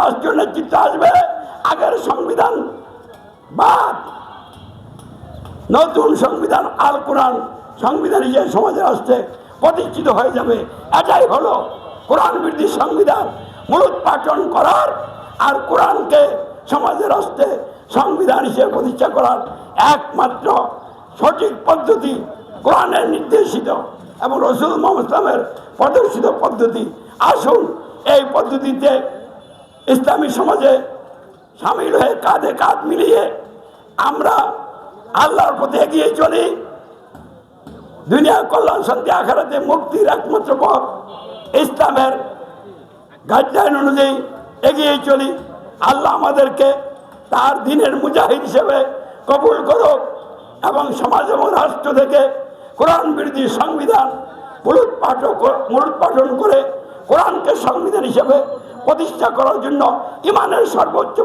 রাষ্ট্রীয় নেতৃত্ব আসবে, আগের সংবিধান বাদ। নতুন সংবিধান আল কোরআন সংবিধান হিসেবে সমাজে আসছে, প্রতিষ্ঠিত হয়ে যাবে। এটাই হলো কোরআন বিরোধী সংবিধান। মূলোৎপাটন করার আর কোরআনকে সমাজের হস্তে সংবিধান হিসেবে প্রতিষ্ঠা করার একমাত্র সঠিক পদ্ধতি কোরআনের নির্দেশিত এবং রসুল মোহাম্মদ ইসলামের প্রদর্শিত পদ্ধতি। আসুন এই পদ্ধতিতে ইসলামী সমাজে সামিল হয়ে কাঁধে কাঁধ মিলিয়ে আমরা আল্লাহর পথে এগিয়ে চলি। দুনিয়া কল্যাণ, শান্তি, আখারাতে মুক্তির একমাত্র পথ ইসলামের গাইডলাইন অনুযায়ী এগিয়ে চলি। আল্লাহ আমাদেরকে তার দিনের মুজাহিদ হিসেবে কবুল করুক এবং সমাজ এবং রাষ্ট্র থেকে কোরআন বিরোধী সংবিধান মূলোৎপাট মূলোৎপাটন করে কোরআনকে সংবিধান হিসেবে প্রতিষ্ঠা করার জন্য ইমানের সর্বোচ্চ